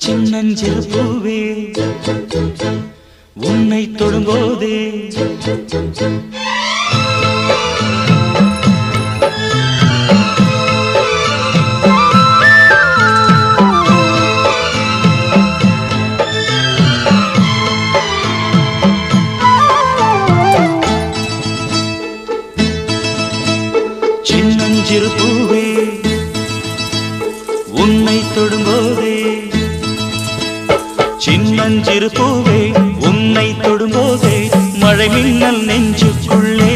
சின்னஞ்சிறு பூவே உன்னை தொடும்போதே மஞ்சிறு பூவே உன்னை தொடும்போதே மழை மின்னல் நெஞ்சுக்குள்ளே.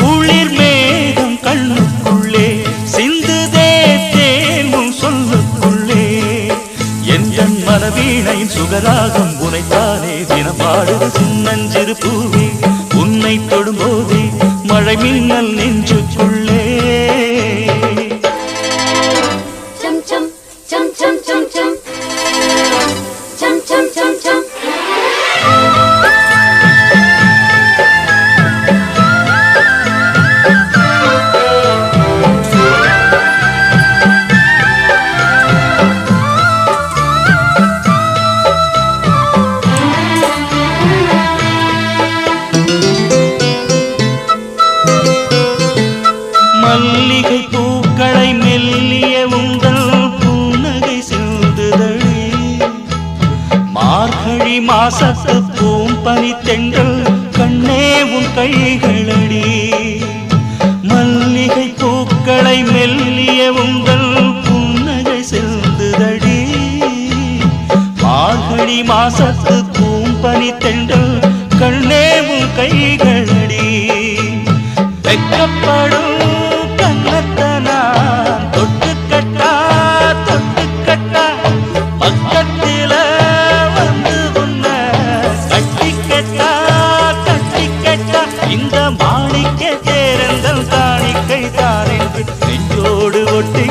குளிர் மேகம் கண்ணுக்குள்ளே சிந்துதே தேனும் சொல்லுக்குள்ளே. என் மனவீணை சுகராகம் உனைத்தானே தினப்பாடு சின்னஞ்சிறு பூவே உன்னை தொடும்போதே மழை மின்னல் மார்கழி மாசத்து பூம்பனி தென்றல் கண்ணே உன் கைகளடி. மல்லிகை பூக்களை மெல்லிய உங்கள் புன்னகை செல்ந்துதடி மார்கழி மாசத்து பூம்பனி தெண்டல் கண்ணே உன் கைகளடி. வெக்கப்படும் இந்த மாணிக்க தேரந்தல் காணிக்கை தானே நெஞ்சோடு ஒட்டி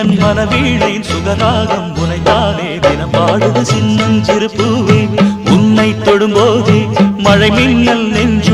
எந்தன் மனவீழை சுகராகம் உனைத்தானே தினம் பாடுது சின்னஞ்சிறு பூவே உன்னை தொடும்போதே மழை மின்னல் நெஞ்சு